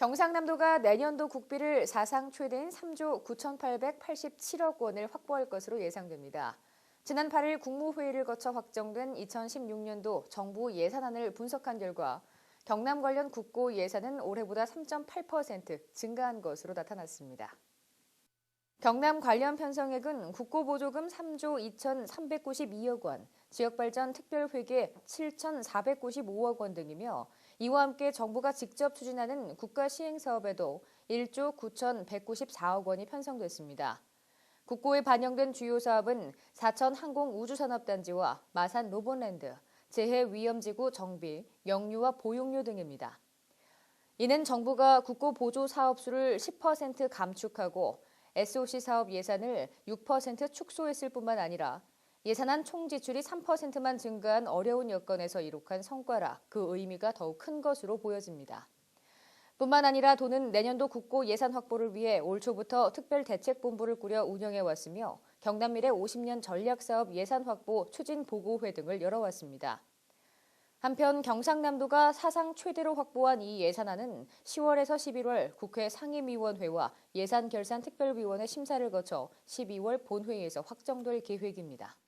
경상남도가 내년도 국비를 사상 최대인 3조 9,887억 원을 확보할 것으로 예상됩니다. 지난 8일 국무회의를 거쳐 확정된 2016년도 정부 예산안을 분석한 결과 경남 관련 국고 예산은 올해보다 3.8% 증가한 것으로 나타났습니다. 경남 관련 편성액은 국고보조금 3조 2,392억 원, 지역발전 특별회계 7,495억 원 등이며 이와 함께 정부가 직접 추진하는 국가 시행사업에도 1조 9,194억 원이 편성됐습니다. 국고에 반영된 주요 사업은 사천 항공우주산업단지와 마산 로봇랜드, 재해 위험지구 정비, 영유아 보육료 등입니다. 이는 정부가 국고 보조 사업 수를 10% 감축하고 SOC 사업 예산을 6% 축소했을 뿐만 아니라 예산안 총 지출이 3%만 증가한 어려운 여건에서 이룩한 성과라 그 의미가 더욱 큰 것으로 보여집니다. 뿐만 아니라 도는 내년도 국고 예산 확보를 위해 올 초부터 특별대책본부를 꾸려 운영해 왔으며 경남미래 50년 전략사업 예산 확보 추진 보고회 등을 열어왔습니다. 한편 경상남도가 사상 최대로 확보한 이 예산안은 10월에서 11월 국회 상임위원회와 예산결산특별위원회 심사를 거쳐 12월 본회의에서 확정될 계획입니다.